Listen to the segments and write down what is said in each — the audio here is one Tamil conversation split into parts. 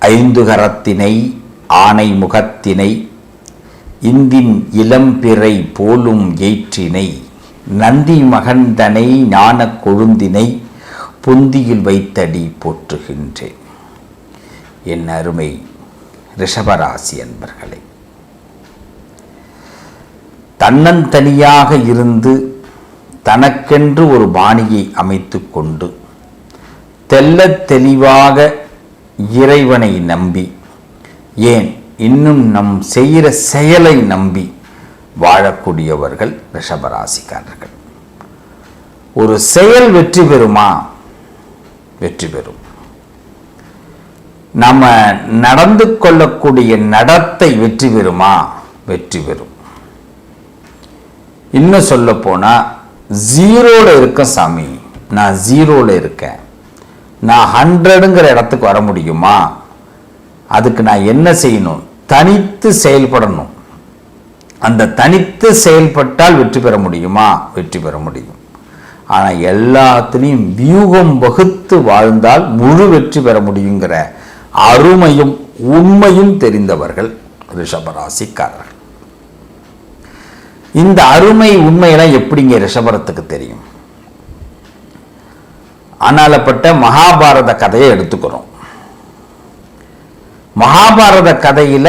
ஐந்து கரத்தினை ஆனை முகத்தினை இந்தின் இளம்பிறை போலும் ஏற்றினை நந்தி மகந்தனை ஞானக் கொழுந்தினை பொந்தியில் வைத்தடி போற்றுகின்றேன். என் அருமை ரிஷபராசி அன்பர்களே தன்னந்தனியாக இருந்து தனக்கென்று ஒரு பாணியை அமைத்து கொண்டு தெல்ல தெளிவாக இறைவனை நம்பி. ஏன்? இன்னும் நம் செய்கிற செயலை நம்பி வாழக்கூடியவர்கள் ரிஷபராசிக்காரர்கள். ஒரு செயல் வெற்றி பெறுமா? வெற்றி பெறும். நம்ம நடந்து கொள்ளக்கூடிய நடத்தை வெற்றி பெறுமா? வெற்றி பெறும். இன்னும் சொல்ல போனா ஜீரோல இருக்க சாமி. நான் ஜீரோல இருக்கேன். நான் ஹண்ட்ரடுங்கிற இடத்துக்கு வர முடியுமா? அதுக்கு நான் என்ன செய்யணும்? தனித்து செயல்படணும். அந்த தனித்து செயல்பட்டால் வெற்றி பெற முடியுமா? வெற்றி பெற முடியும். ஆனால் எல்லாத்துலேயும் வியூகம் வகுத்து வாழ்ந்தால் முழு வெற்றி பெற முடியுங்கிற அருமையும் உண்மையும் தெரிந்தவர்கள் ரிஷபராசிக்காரர்கள். இந்த அருமை உண்மையெல்லாம் எப்படிங்க ரிஷபரத்துக்கு தெரியும்? ஆனாலப்பட்ட மகாபாரத கதையை எடுத்துக்கிறோம். மகாபாரத கதையில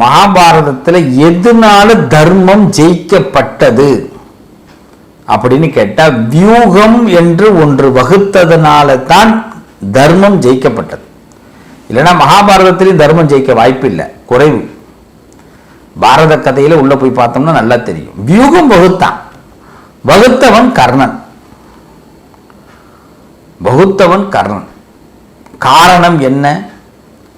மகாபாரதத்தில் எதனால தர்மம் ஜெயிக்கப்பட்டது அப்படின்னு கேட்டா வியூகம் என்று ஒன்று வகுத்ததுனால தான் தர்மம் ஜெயிக்கப்பட்டது. இல்லைன்னா மகாபாரதத்திலையும் தர்மம் ஜெயிக்க வாய்ப்பு இல்லை குறைவு. பாரத கதையில உள்ள போய் பார்த்தோம்னா நல்லா தெரியும். வியூகம் வகுத்தான். வகுத்தவன் கர்ணன். வகுத்தவன் கர்ணன். காரணம் என்ன?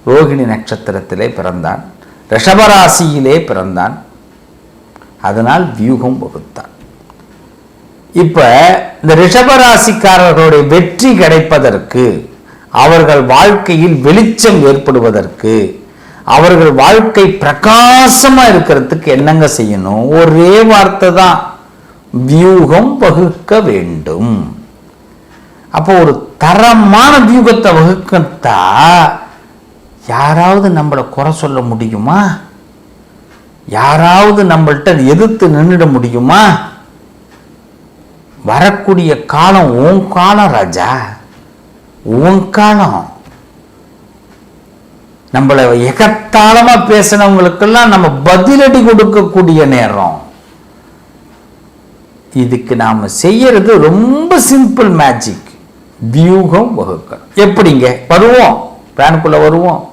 ரோகிணி நட்சத்திரத்திலே பிறந்தான். ரிஷபராசியிலே பிறந்தான். அதனால் வியூகம் வகுத்தான். இப்போ இந்த ரிஷபராசிக்காரர்களுடைய வெற்றி கிடைப்பதற்கு அவர்கள் வாழ்க்கையில் வெளிச்சம் ஏற்படுவதற்கு அவர்கள் வாழ்க்கை பிரகாசமாக இருக்கிறதுக்கு என்னங்க செய்யணும்? ஒரே வார்த்தை தான். வியூகம் வகுக்க வேண்டும். அப்போ ஒரு தரமான வியூகத்தை வகுக்கத்தா யாராவது நம்மளை குறை சொல்ல முடியுமா? யாராவது நம்மள்ட்ட எதிர்த்து நின்றுட முடியுமா? வரக்கூடிய காலம் உன் காலம் ராஜா உன் காலம். நம்மளை எகத்தாளமா பேசினவங்களுக்கெல்லாம் நம்ம பதிலடி கொடுக்கக்கூடிய நேரம். இதுக்கு நாம செய்யறது ரொம்ப சிம்பிள் மேஜிக் வியூகம் வகுக்க எப்படிங்க? வருவோம். பிளானுக்குள்ள வருவோம்.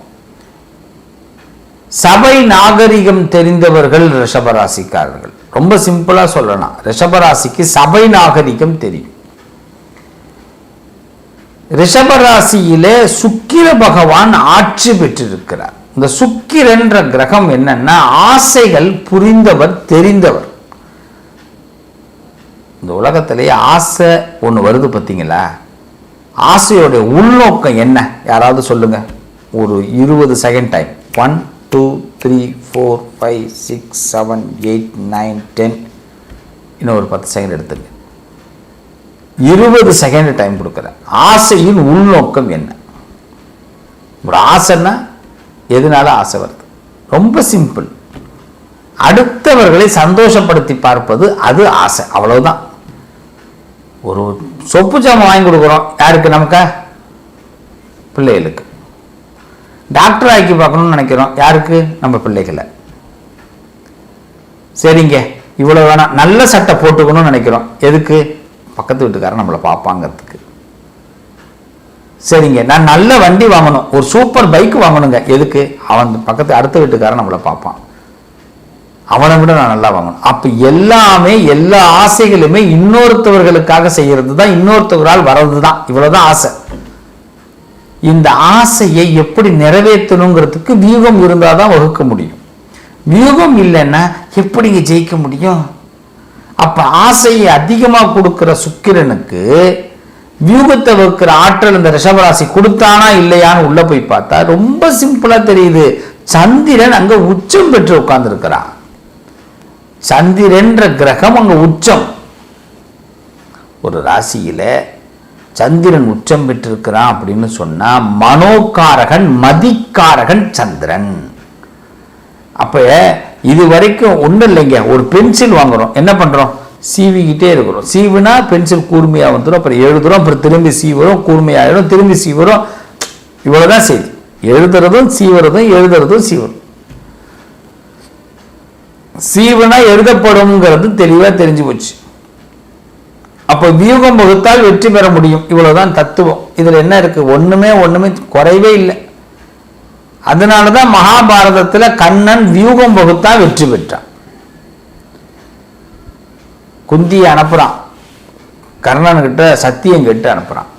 சபை நாகரிகம் தெரிந்தவர்கள் ரிஷபராசிக்காரர்கள். ரொம்ப சிம்பிளா சொல்லலாம். ரிஷபராசிக்கு சபை நாகரிகம் தெரியும். ரிஷபராசியிலே சுக்கிர பகவான் ஆட்சி பெற்றிருக்கிறார். இந்த சுக்கிரன்ற கிரகம் என்னன்னா ஆசைகள் புரிந்தவர் தெரிந்தவர். இந்த உலகத்திலேயே ஆசை ஒன்று வருது பார்த்தீங்களா ஆசையோடைய உள்நோக்கம் என்ன? யாராவது சொல்லுங்க. ஒரு இருபது second time one two three four five six seven eight nine ten இன்னும் ஒரு பத்து செகண்ட் எடுத்துங்க இருபது செகண்ட் டைம் கொடுக்குறேன். ஆசையின் உள்நோக்கம் என்ன? ஒரு ஆசைன்னா எதனால ஆசை வருது? ரொம்ப சிம்பிள் அடுத்தவர்களை சந்தோஷப்படுத்தி பார்ப்பது அது ஆசை. அவ்வளவுதான். ஒரு சொப்பு சாமான் வாங்கி கொடுக்குறோம். யாருக்கு? நமக்கா? பிள்ளைகளுக்கு. டாக்டர் ஆக்கி பார்க்கணும்னு நினைக்கிறோம். யாருக்கு? நம்ம பிள்ளைகளை. சரிங்க. இவ்வளோ வேணாம். நல்ல சட்டை போட்டுக்கணும்னு நினைக்கிறோம். எதுக்கு? பக்கத்து வீட்டுக்காரன் நம்மளை பார்ப்பாங்கிறதுக்கு. சரிங்க. நான் நல்ல வண்டி வாங்கணும். ஒரு சூப்பர் பைக் வாங்கணுங்க. எதுக்கு? அவன் பக்கத்து அடுத்த வீட்டுக்காரன் நம்மளை பார்ப்பான். அவனை விட நான் நல்லா வாங்கணும். அப்ப எல்லாமே எல்லா ஆசைகளுமே இன்னொருத்தவர்களுக்காக செய்யறது தான் இன்னொருத்தவரால் வர்றது தான் இவ்வளவுதான் ஆசை. இந்த ஆசையை எப்படி நிறைவேற்றணுங்கிறதுக்கு வியூகம் இருந்தால் தான் வகுக்க முடியும். வியூகம் இல்லைன்னா எப்படிங்க ஜெயிக்க முடியும்? அப்ப ஆசையை அதிகமாக கொடுக்குற சுக்கிரனுக்கு வியூகத்தை வகுக்கிற ஆற்றல் இந்த ரிஷபராசி கொடுத்தானா இல்லையான்னு உள்ள போய் பார்த்தா ரொம்ப சிம்பிளா தெரியுது. சந்திரன் அங்க உச்சம் பெற்று உட்கார்ந்துருக்கிறான். சந்திரன்ற கிரகம் அங்கே உச்சம். ஒரு ராசியில சந்திரன் உச்சம் பெற்றிருக்கிறான் அப்படின்னு சொன்னால் மனோகாரகன் மதிக்காரகன் சந்திரன். அப்போ இது வரைக்கும் ஒன்றும் இல்லைங்க. ஒரு பென்சில் வாங்குறோம். என்ன பண்ணுறோம் சீவிக்கிட்டே இருக்கிறோம். சீவுனா பென்சில் கூர்மையாக வந்துடும் அப்புறம் எழுதுறோம். அப்புறம் திரும்பி சீவுறோம் கூர்மையாகிடும் திரும்பி சீவுறோம் இவ்வளோதான் செய்தி. எழுதுறதும் சீவுறதும் எழுதுறதும் சீவுறதும் சீவனா எழுதப்படும்ங்கிறது தெளிவா தெரிஞ்சு போச்சு. அப்போ வியூகம் வகுத்தால் வெற்றி பெற முடியும். இவ்வளவுதான் தத்துவம். இதுல என்ன இருக்கு? ஒண்ணுமே ஒண்ணுமே குறைவே இல்லை. அதனாலதான் மகாபாரதத்துல கண்ணன் வியூகம் வகுத்தா வெற்றி பெற்றான். குந்தியை அனுப்புறான். கர்ணன் கிட்ட சத்தியம் கேட்டு அனுப்புறான்.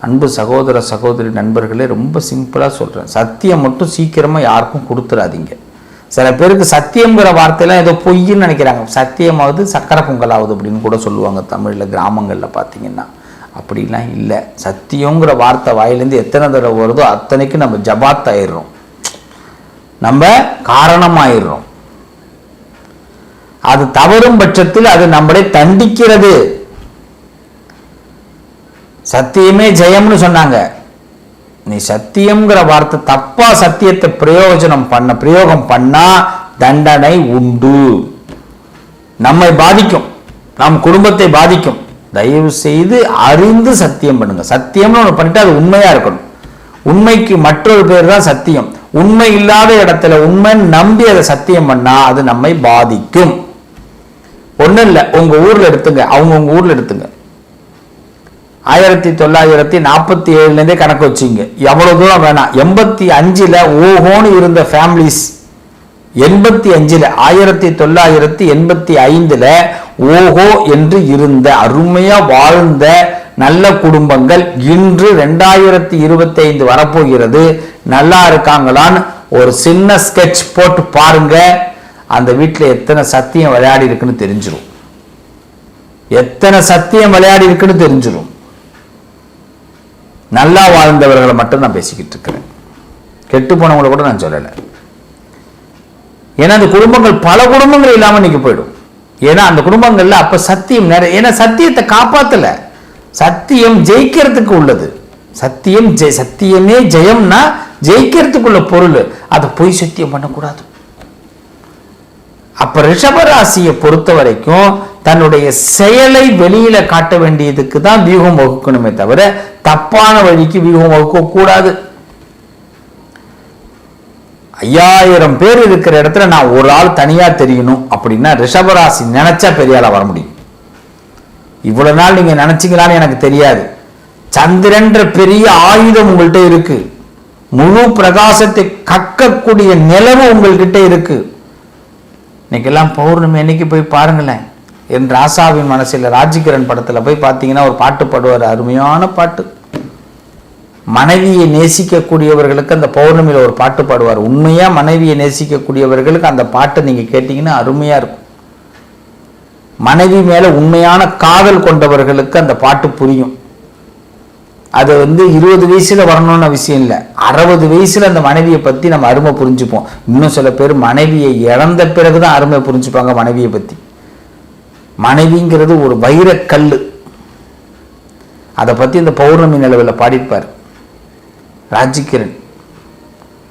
அன்பு சகோதர சகோதரி நண்பர்களே ரொம்ப சிம்பிளா சொல்றேன். சத்தியம் மட்டும் சீக்கிரமா யாருக்கும் கொடுத்துடாதீங்க சில பேருக்கு சத்தியங்கிற வார்த்தையெல்லாம் ஏதோ பொய்ன்னு நினைக்கிறாங்க. சத்தியமாவது சக்கரை பொங்கலாவது அப்படின்னு கூட சொல்லுவாங்க தமிழில் கிராமங்களில் பார்த்தீங்கன்னா அப்படிலாம் இல்லை. சத்தியங்கிற வார்த்தை வாயிலேருந்து எத்தனை தடவை வருதோ அத்தனைக்கு நம்ம ஜபாத் ஆயிடுறோம். நம்ம காரணமாயிடுறோம். அது தவறும் பட்சத்தில் அது நம்மளை தண்டிக்கிறது. சத்தியமே ஜெயம்னு சொன்னாங்க. நீ சத்தியம்ங்கிற வார்த்தை தப்பா சத்தியத்தை பிரயோஜனம் பண்ண பிரயோகம் பண்ணா தண்டனை உண்டு. நம்மை பாதிக்கும். நம் குடும்பத்தை பாதிக்கும். தயவு செய்து அறிந்து சத்தியம் பண்ணுங்க. சத்தியம்னு ஒன்று பண்ணிட்டு அது உண்மையா இருக்கணும். உண்மைக்கு மற்றொரு பேர் தான் சத்தியம். உண்மை இல்லாத இடத்துல உண்மை நம்பி அதை சத்தியம் பண்ணா அது நம்மை பாதிக்கும். ஒண்ணும் இல்லை. உங்க ஊர்ல எடுத்துங்க. அவங்க உங்க ஊர்ல எடுத்துங்க. ஆயிரத்தி தொள்ளாயிரத்தி நாற்பத்தி ஏழுலேருந்தே கணக்கு வச்சிங்க. எவ்வளோ தூரம் வேணாம். எண்பத்தி அஞ்சில் ஓஹோன்னு இருந்த ஃபேமிலிஸ் எண்பத்தி அஞ்சில் ஆயிரத்தி தொள்ளாயிரத்தி எண்பத்தி ஐந்தில் ஓஹோ என்று இருந்த அருமையாக வாழ்ந்த நல்ல குடும்பங்கள் இன்று ரெண்டாயிரத்தி இருபத்தி ஐந்து வரப்போகிறது. நல்லா இருக்காங்களான்னு ஒரு சின்ன ஸ்கெட்ச் போட்டு பாருங்க. அந்த வீட்டில் எத்தனை சத்தியம் விளையாடி இருக்குன்னு தெரிஞ்சிடும் எத்தனை சத்தியம் விளையாடி இருக்குன்னு தெரிஞ்சிடும் நல்லா வாழ்ந்தவர்களை மட்டும் நான் பேசிக்கிட்டு இருக்கிறேன். கெட்டு போனவங்களை கூட நான் சொல்லலை. ஏன்னா அந்த குடும்பங்கள் பல குடும்பங்கள் இல்லாம இன்னைக்கு போயிடும். ஏன்னா அந்த குடும்பங்கள்ல அப்ப சத்தியம் நிறைய ஏன்னா சத்தியத்தை காப்பாத்தல. சத்தியம் ஜெயிக்கிறதுக்கு உள்ளது. சத்தியம் ஜெய சத்தியமே ஜெயம்னா ஜெயிக்கிறதுக்குள்ள பொருள். அதை பொய் சத்தியம் பண்ணக்கூடாது. அப்ப ரிஷபராசியை பொறுத்த வரைக்கும் தன்னுடைய செயலை வெளியில காட்ட வேண்டியதுக்கு தான் வியூகம் வகுக்கணுமே தவிர தப்பான வழிக்கு வியூகம் வகுக்க கூடாது. ஐயாயிரம் பேர் இருக்கிற இடத்துல நான் ஒரு ஆள் தனியா தெரியணும் அப்படின்னா ரிஷபராசி நினைச்சா பெரிய ஆளா வர முடியும். இவ்வளவு நாள் நீங்க நினைச்சீங்களான்னு எனக்கு தெரியாது. சந்திரன்ற பெரிய ஆயுதம் உங்கள்கிட்ட இருக்கு. முழு பிரகாசத்தை கக்கக்கூடிய நிலவு உங்கள்கிட்ட இருக்கு. இன்னைக்கெல்லாம் பௌர்ணமி அன்னைக்கு போய் பாருங்களேன். என் ராசாவின் மனசில் ராஜிகரன் படத்தில் போய் பார்த்தீங்கன்னா ஒரு பாட்டு பாடுவார். அருமையான பாட்டு. மனைவியை நேசிக்கக்கூடியவர்களுக்கு அந்த பௌர்ணமியில் ஒரு பாட்டு பாடுவார். உண்மையாக மனைவியை நேசிக்கக்கூடியவர்களுக்கு அந்த பாட்டை நீங்கள் கேட்டிங்கன்னா அருமையாக இருக்கும். மனைவி மேலே உண்மையான காதல் கொண்டவர்களுக்கு அந்த பாட்டு புரியும். அது வந்து இருபது வயசுல வரணும்னு அவசியம் இல்லை. அறுபது வயசுல அந்த மனைவியை பத்தி நம்ம அருமை புரிஞ்சுப்போம். இன்னும் சில பேர் மனைவியை இழந்த பிறகுதான் அருமை புரிஞ்சுப்பாங்க மனைவியை பத்தி. மனைவிங்கிறது ஒரு வைரக்கல் அதை பத்தி இந்த பௌர்ணமி நிலவில் பாடிப்பார் ராஜிகிரண்.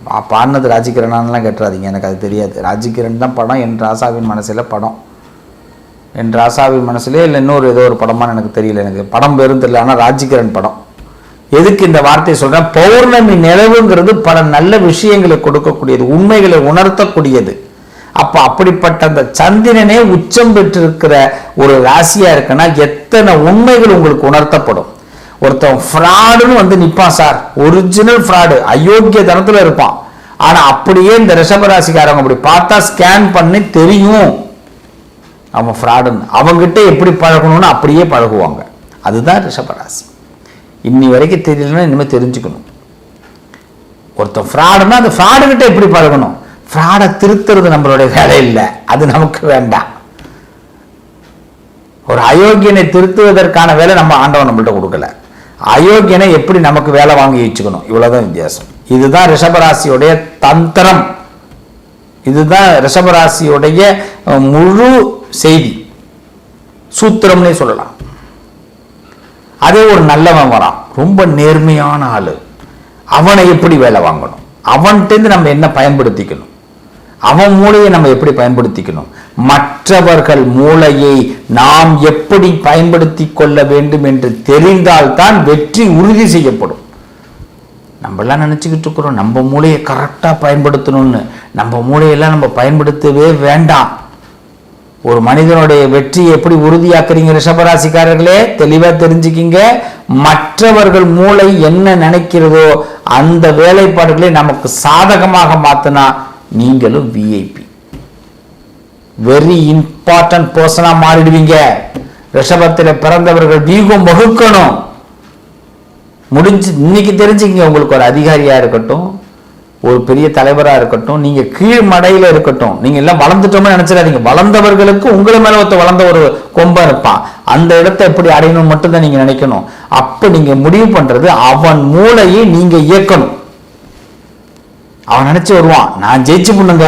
பா- பாடினது ராஜிகிரணான்லாம் கேட்டுறாதீங்க எனக்கு அது தெரியாது. ராஜிகிரண் தான் படம். என் ராசாவின் மனசில் படம். என் ராசாவின் மனசுலேயே இல்லை இன்னொரு ஏதோ ஒரு படமானு எனக்கு தெரியல எனக்கு. படம் பேரும் தெரியல ஆனால் ராஜிகிரண் படம். எதுக்கு இந்த வார்த்தையை சொல்றேன்? பௌர்ணமி நிலவுங்கிறது பல நல்ல விஷயங்களை கொடுக்கக்கூடியது உண்மைகளை உணர்த்தக்கூடியது. அப்ப அப்படிப்பட்ட அந்த சந்திரனே உச்சம் பெற்றிருக்கிற ஒரு ராசியா இருக்குன்னா எத்தனை உண்மைகள் உங்களுக்கு உணர்த்தப்படும்? ஒருத்தன் ஃப்ராடுன்னு வந்து நிற்பான் சார். ஒரிஜினல் ஃப்ராடு அயோக்கிய தனத்துல இருப்பான். ஆனா அப்படியே இந்த ரிஷபராசிக்காரங்க அப்படி பார்த்தா ஸ்கேன் பண்ணி தெரியும். அவன் ஃப்ராடுன்னு அவங்ககிட்ட எப்படி பழகணும்னு அப்படியே பழகுவாங்க. அதுதான் ரிஷபராசி. இன்னி வரைக்கும் தெரியலன்னா இனிமேல் தெரிஞ்சுக்கணும். ஒருத்தன் ஃப்ராடுனா அந்த ஃப்ராடுகிட்ட எப்படி பழகணும்? ஃப்ராடை திருத்துறது நம்மளுடைய வேலை இல்லை. அது நமக்கு வேண்டாம். ஒரு அயோக்கியனை திருத்துவதற்கான வேலை நம்ம ஆண்டவன் நம்மள்ட்ட கொடுக்கல. அயோக்கியனை எப்படி நமக்கு வேலை வாங்கி வச்சுக்கணும்? இவ்வளவுதான் வித்தியாசம். இதுதான் ரிஷபராசியுடைய தந்திரம். இதுதான் ரிஷபராசியுடைய முழு செய்தி. சூத்திரம்னே சொல்லலாம். அதே ஒரு நல்லவன் வரான். ரொம்ப நேர்மையான ஆள். அவனை எப்படி வேலை வாங்கணும்? அவன்கிட்டேருந்து நம்ம என்ன பயன்படுத்திக்கணும்? அவன் மூளையை நம்ம எப்படி பயன்படுத்திக்கணும்? மற்றவர்கள் மூளையை நாம் எப்படி பயன்படுத்தி கொள்ள வேண்டும் என்று தெரிந்தால்தான் வெற்றி உறுதி செய்யப்படும். நம்மளாம் நினச்சிக்கிட்டு இருக்கிறோம் நம்ம மூளையை கரெக்டாக பயன்படுத்தணும்னு. நம்ம மூளையெல்லாம் நம்ம பயன்படுத்தவே வேண்டாம். ஒரு மனிதனுடைய வெற்றி எப்படி உறுதியாக்குறீங்க ரிஷபராசிக்காரர்களே? தெளிவாக தெரிஞ்சுக்கிங்க. மற்றவர்கள் மூளை என்ன நினைக்கிறதோ அந்த வேலைப்பாடுகளை நமக்கு சாதகமாக மாத்தினா நீங்களும் விஐபி வெரி இம்பார்ட்டன்ட் பர்சனா மாறிடுவீங்க. ரிஷபத்தில் பிறந்தவர்கள் வீகம் வகுக்கணும். முடிஞ்சு இன்னைக்கு தெரிஞ்சுக்கிங்க உங்களுக்கு ஒரு அதிகாரியா இருக்கட்டும் ஒரு பெரிய தலைவரா இருக்கட்டும் நீங்க கீழ் மடையில இருக்கட்டும் நீங்க எல்லாம் வளர்ந்துட்டோம்னு நினைச்சிடாதீங்க. வளர்ந்தவர்களுக்கு உங்களை மேல ஒருத்த வளர்ந்த ஒரு கொம்பா இருப்பான். அந்த இடத்தை எப்படி அடையணும் மட்டும்தான் நீங்க நினைக்கணும். அப்ப நீங்க முடிவு பண்றது அவன் மூளையை நீங்க இயக்கணும். அவன் நினைச்சு வருவான் நான் ஜெயிச்சு பண்ணுங்க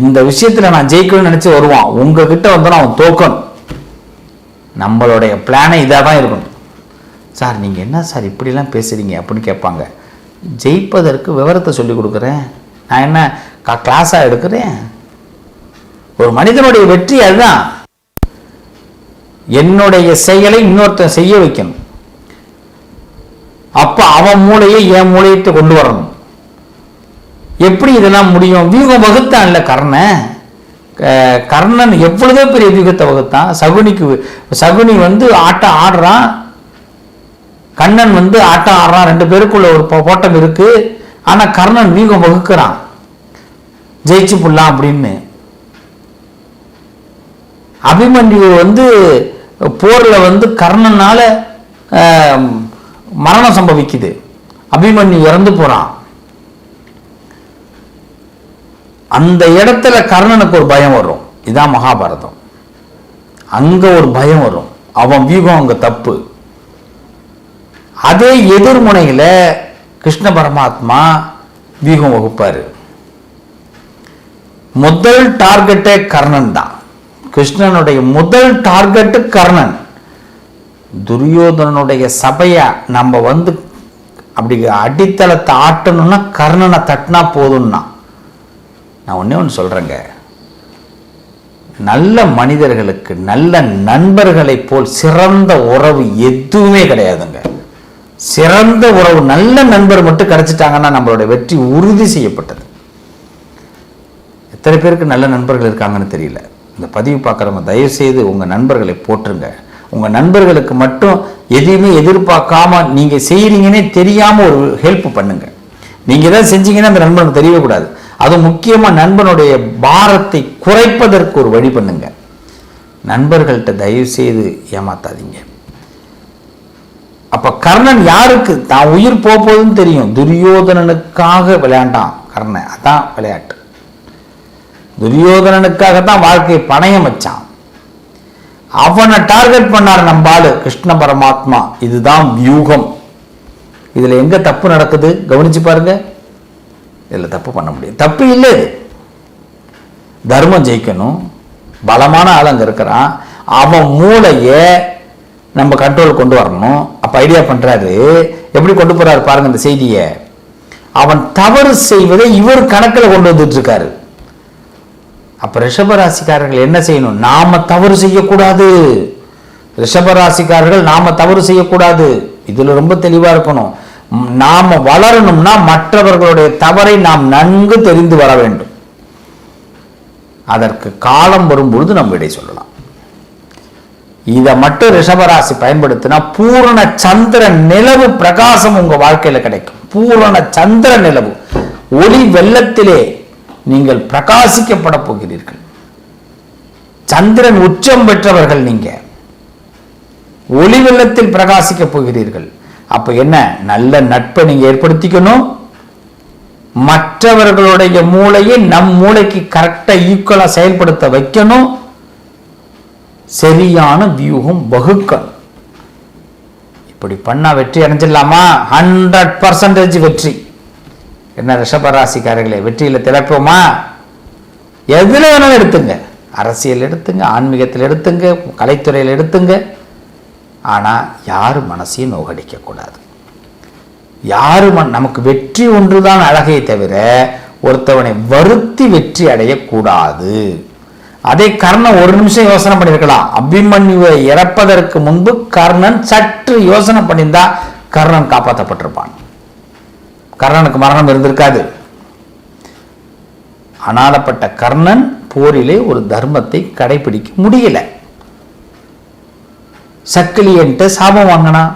இந்த விஷயத்துல நான் ஜெயிக்கணும்னு நினைச்சு வருவான். உங்ககிட்ட வந்து அவன் தோக்கணும். நம்மளுடைய பிளானே இதாக தான் இருக்கணும். சார் நீங்கள் என்ன சார் இப்படிலாம் பேசுகிறீங்க அப்படின்னு கேட்பாங்க. ஜெயிப்பதற்கு விவரத்தை சொல்லிக் கொடுக்குறேன். நான் என்ன கா கிளாஸாக எடுக்கிறேன்? ஒரு மனிதனுடைய வெற்றி அதுதான். என்னுடைய செயலை இன்னொருத்தன் செய்ய வைக்கணும். அப்போ அவன் மூளையை என் மூளையிட்டு கொண்டு வரணும். எப்படி இதெல்லாம் முடியும்? வியூகம் வகுத்தான் இல்லை கர்ணன். கர்ணன் எவ்வளவோ பெரிய வியூகத்தை வகுத்தான். சகுனிக்கு சகுனி வந்து ஆட்டம் ஆடுறான். கண்ணன் வந்து ஆட்டம் ஆடுறான். ரெண்டு பேருக்குள்ள ஒரு போட்டம் இருக்கு. ஆனா கர்ணன் வீகம் வகுக்கிறான். ஜெயிச்சு புடலாம் அப்படின்னு. அபிமன்யு வந்து போர்ல வந்து கர்ணனால மரணம் சம்பவிக்குது. அபிமன்யு இறந்து போறான். அந்த இடத்துல கர்ணனுக்கு ஒரு பயம் வரும். இதான் மகாபாரதம். அங்க ஒரு பயம் வரும். அவன் வியூகம் அங்க தப்பு. அதே எதிர்முனையில கிருஷ்ண பரமாத்மா வியூகம் வகுப்பாரு. முதல் டார்கெட்டே கர்ணன் தான். கிருஷ்ணனுடைய முதல் டார்கெட்டு கர்ணன். துரியோதனனுடைய சபையை நம்ம வந்து அப்படி அடித்தளத்தை ஆட்டணும்னா கர்ணனை தட்டினா போதும்னா. நான் ஒன்னே ஒன்று சொல்கிறேங்க நல்ல மனிதர்களுக்கு நல்ல நண்பர்களைப் போல் சிறந்த உறவு எதுவுமே கிடையாதுங்க. சிறந்த உறவு நல்ல நண்பர் மட்டும் கிடைச்சிட்டாங்கன்னா நம்மளோட வெற்றி உறுதி செய்யப்பட்டது. எத்தனை பேருக்கு நல்ல நண்பர்கள் இருக்காங்கன்னு தெரியல. இந்த பதிவு பார்க்குறவங்க தயவு செய்து உங்கள் நண்பர்களை போற்றுங்க. உங்கள் நண்பர்களுக்கு மட்டும் எதையுமே எதிர்பார்க்காம நீங்கள் செய்கிறீங்கன்னே தெரியாமல் ஒரு ஹெல்ப் பண்ணுங்க. நீங்கள் தான் செஞ்சீங்கன்னா அந்த நண்பனுக்கு தெரியக்கூடாது அது முக்கியமாக நண்பனுடைய பாரத்தை குறைப்பதற்கு ஒரு வழி பண்ணுங்க. நண்பர்கள்ட்ட தயவு செய்து ஏமாத்தாதீங்க. அப்ப கர்ணன் யாருக்கு? தான் உயிர் போகுதுன்னு தெரியும். துரியோதனனுக்காக விளையாண்டான் கர்ணன். அதான் விளையாட்டு. துரியோதனனுக்காக தான் வாழ்க்கையை பணயம் வச்சான். அவனை டார்கெட் பண்ணார் நம்ம கிருஷ்ண பரமாத்மா. இதுதான் வியூகம். இதுல எங்க தப்பு நடக்குது? கவனிச்சு பாருங்க. இதுல தப்பு பண்ண முடியும் தப்பு இல்லை தர்மம் ஜெயிக்கணும். பலமான ஆள் அங்க இருக்கிறான். அவன் மூளையை நம்ம கண்ட்ரோல் கொண்டு வரணும். அப்போ ஐடியா பண்றாரு. எப்படி கொண்டு போறாரு பாருங்க இந்த செய்தியை. அவன் தவறு செய்வதை இவர் கணக்கில் கொண்டு வந்துட்டு இருக்காரு அப்ப ரிஷபராசிக்காரர்கள் என்ன செய்யணும்? நாம தவறு செய்யக்கூடாது. ரிஷபராசிக்காரர்கள் நாம தவறு செய்யக்கூடாது. இதுல ரொம்ப தெளிவா இருக்கணும். நாம் நாம வளரணும்னா மற்றவர்களுடைய தவறை நாம் நன்கு தெரிந்து வர வேண்டும். அதற்கு காலம் வரும்பொழுது நம்ம விடை சொல்லலாம். இதை மட்டும் ரிஷபராசி பயன்படுத்தினா பூரண சந்திர நிலவு பிரகாசம் உங்க வாழ்க்கையில கிடைக்கும். பூரண சந்திர நிலவு. ஒளி வெள்ளத்திலே நீங்கள் பிரகாசிக்கப்பட போகிறீர்கள். சந்திரன் உச்சம் பெற்றவர்கள் நீங்க. ஒளி வெள்ளத்தில் பிரகாசிக்க போகிறீர்கள். அப்ப என்ன? நல்ல நட்பை நீங்க ஏற்படுத்திக்கணும். மற்றவர்களுடைய மூளையை நம் மூளைக்கு கரெக்டா ஈக்குவலா செயல்படுத்த வைக்கணும். சரியான வியூகம் வகுக்கணும் இப்படி பண்ணால் வெற்றி அடைஞ்சிடலாமா? ஹண்ட்ரட் பர்சன்டேஜ் வெற்றி. என்ன ரிஷபராசிக்காரர்களே வெற்றியில் திறப்போமா? எதில் வேணாலும் எடுத்துங்க. அரசியல் எடுத்துங்க ஆன்மீகத்தில் எடுத்துங்க கலைத்துறையில் எடுத்துங்க. ஆனால் யார் மனசையும் நோகடிக்கக்கூடாது. யார் மன் நமக்கு வெற்றி ஒன்றுதான் அழகை தவிர ஒருத்தவனை வருத்தி வெற்றி அடையக்கூடாது. அதே கர்ணன் ஒரு நிமிஷம் யோசனை பண்ணியிருக்கலாம். அபிமன்யுவை இறப்பதற்கு முன்பு கர்ணன் சற்று யோசனை பண்ணியிருந்தா கர்ணன் காப்பாற்றப்பட்டிருப்பான் கர்ணனுக்கு மரணம் இருந்திருக்காது. அனாடப்பட்ட கர்ணன் போரிலே ஒரு தர்மத்தை கடைபிடிக்க முடியல. சக்கிலியன்ட்டு சாபம் வாங்கினான்.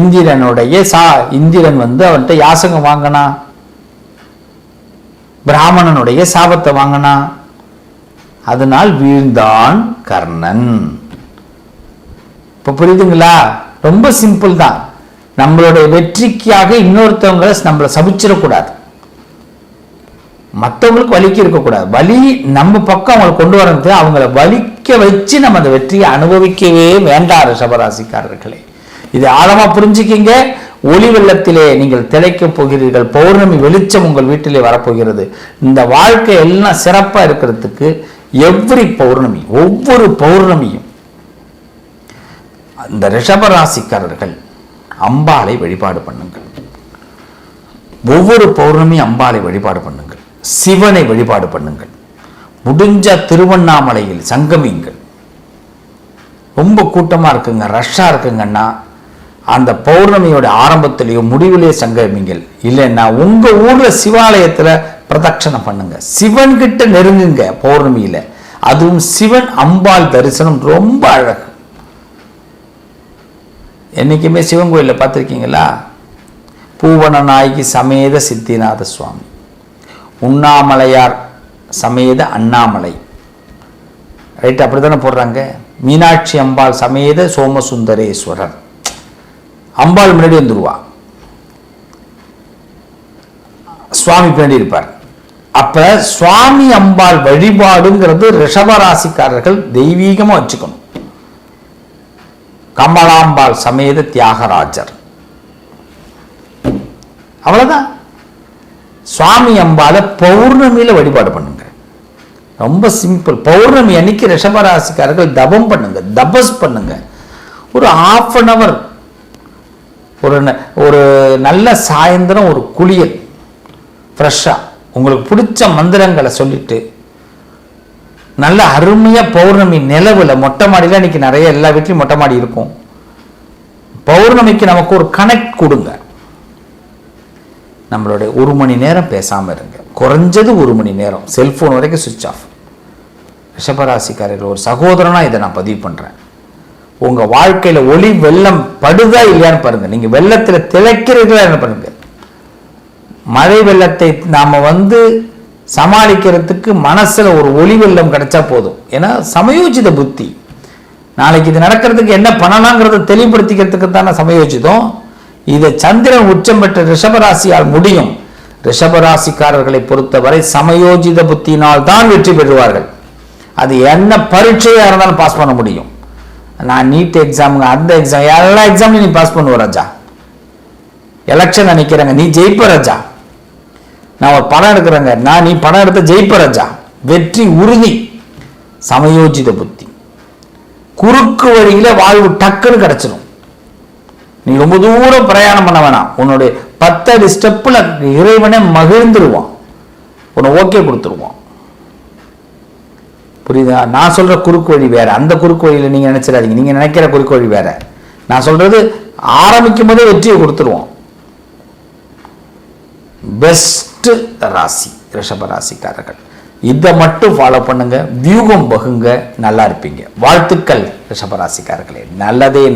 இந்திரனுடைய சா இந்திரன் வந்து அவன்கிட்ட யாசகம் வாங்கினான். பிராமணனுடைய சாபத்தை வாங்கினா அதனால் வீழ்ந்தான் கர்ணன். இப்ப புரியுதுங்களா? ரொம்ப சிம்பிள் தான். நம்மளுடைய வெற்றிக்காக இன்னொருத்தவங்களை நம்மளை சபிச்சிடக்கூடாது. மற்றவங்களுக்கு வலிக்கு இருக்கக்கூடாது. வலி நம்ம பக்கம் அவங்களை கொண்டு வரது அவங்கள வலிக்க வச்சு நம்ம அந்த வெற்றியை அனுபவிக்கவே வேண்டாம் ரிஷபராசிக்காரர்களே. இது ஆழமா புரிஞ்சுக்கிங்க. ஒளி வெள்ளத்திலே நீங்கள் திளைக்கப் போகிறீர்கள். பௌர்ணமி வெளிச்சம் உங்கள் வீட்டிலே வரப்போகிறது. இந்த வாழ்க்கை எல்லாம் சிறப்பா இருக்கிறதுக்கு எவ்ரி பௌர்ணமி ஒவ்வொரு பௌர்ணமியும் இந்த ரிஷபராசிக்காரர்கள் அம்பாளை வழிபாடு பண்ணுங்கள். ஒவ்வொரு பௌர்ணமி அம்பாளை வழிபாடு பண்ணுங்கள். சிவனை வழிபாடு பண்ணுங்கள். முடிஞ்ச திருவண்ணாமலையில் சங்கமிங்கள். ரொம்ப கூட்டமா இருக்குங்க ரஷ்ஷா இருக்குங்கன்னா அந்த பௌர்ணமியோட ஆரம்பத்திலேயோ முடிவிலேயே சங்கமிங்கள். இல்லைன்னா உங்க ஊர்ல சிவாலயத்துல பிரதட்சணம் பண்ணுங்க. சிவன்கிட்ட நெருங்குங்க பௌர்ணமியில. அதுவும் சிவன் அம்பாள் தரிசனம் ரொம்ப அழகு. என்னைக்குமே சிவன் கோயிலில் பார்த்துருக்கீங்களா? பூவன நாயகி சமேத சித்திநாத சுவாமி. உண்ணாமலையார் சமேத அண்ணாமலை. ரைட் அப்படி தானே போடுறாங்க? மீனாட்சி அம்பாள் சமேத சோமசுந்தரேஸ்வரர். அம்பாள் முன்னாடி வந்துருவா. சுவாமி பின்னாடி இருப்பார். அப்ப சுவாமி அம்பாள் வழிபாடுங்கிறது ரிஷபராசிக்காரர்கள் தெய்வீகமா வச்சுக்கணும். கமலாம்பாள் சமேத தியாகராஜர். அவ்வளவுதான். சுவாமி அம்பால பௌர்ணமியில வழிபாடு பண்ணுங்க. ரொம்ப சிம்பிள். பௌர்ணமி அன்னைக்கு ரிஷபராசிக்காரர்கள் தபம் பண்ணுங்க தபஸ் பண்ணுங்க. ஒரு ஆஃப் அன் அவர் ஒரு ந- ஒரு நல்ல சாயந்தரம் ஒரு குளியல் ஃப்ரெஷ்ஷாக உங்களுக்கு பிடிச்ச மந்திரங்களை சொல்லிட்டு நல்ல அருமையாக பௌர்ணமி நிலவில் மொட்டை மாடியில் இன்னைக்கு நிறைய எல்லா வீட்லையும் மொட்டை மாடி இருக்கும். பௌர்ணமிக்கு நமக்கு ஒரு கனெக்ட் கொடுங்க. நம்மளுடைய ஒரு மணி நேரம் பேசாமல் இருங்க. குறைஞ்சது ஒரு மணி நேரம். செல்ஃபோன் வரைக்கும் சுவிட்ச் ஆஃப் ரிஷபராசிக்காரர்கள் ஒரு சகோதரனாக இதை நான் பதிவு பண்ணுறேன் உங்கள் வாழ்க்கையில் ஒளி வெள்ளம் படுதா இல்லையான்னு பாருங்கள் நீங்கள் வெள்ளத்தில் திளைக்கிறீர்களா என்ன பாருங்கள் மழை வெள்ளத்தை நாம் வந்து சமாளிக்கிறதுக்கு மனசில் ஒரு ஒளி வெள்ளம் கிடைச்சா போதும். ஏன்னா சமயோஜித புத்தி. நாளைக்கு இது நடக்கிறதுக்கு என்ன பண்ணலாங்கிறத தெளிவுபடுத்திக்கிறதுக்கு தானே சமயோஜிதம். இதை சந்திரன் உச்சம் பெற்ற ரிஷபராசியால் முடியும். ரிஷபராசிக்காரர்களை பொறுத்தவரை சமயோஜித புத்தியினால் தான் வெற்றி பெறுவார்கள். அது என்ன பரீட்சையாக இருந்தாலும் பாஸ் பண்ண முடியும். நான் நீட் எக்ஸாமுங்க அந்த எக்ஸாம் எல்லா எக்ஸாம்லையும் நீ பாஸ் பண்ணுவ ராஜா. எலெக்ஷன் நினைக்கிறேங்க நீ ஜெயிப்ப ராஜா. நான் ஒரு படம் எடுக்கிறேங்க. நான் நீ படம் எடுத்த ஜெயிப்பரஜா வெற்றி உறுதி சமயோஜித புத்தி. குறுக்கு வழியில வாழ்வு டக்குன்னு கிடைச்சிடும் நீ ரொம்ப தூரம் பிரயாணம் பண்ண வேணாம். உன்னுடைய பத்தடி ஸ்டெப்ல இறைவனே மகிழ்ந்துருவான். உன்னை ஓகே கொடுத்துருவான். புரியுதா? நான் சொல்ற குறுக்கு வழி வேற. அந்த குறுக்கு வழியில நீங்க நினைச்சிடாதீங்க. நீங்க நினைக்கிற குறுக்கு வழி வேற. நான் சொல்றது ஆரம்பிக்கும் போதே வெற்றியை கொடுத்துருவோம் பெஸ்ட் ராசி ரிஷப ராசிக்காரர்கள். இதை மட்டும் ஃபாலோ பண்ணுங்க வியூகம் வகுங்க நல்லா இருப்பீங்க. வாழ்த்துக்கள் ரிஷப ராசிக்காரர்களே. நல்லதே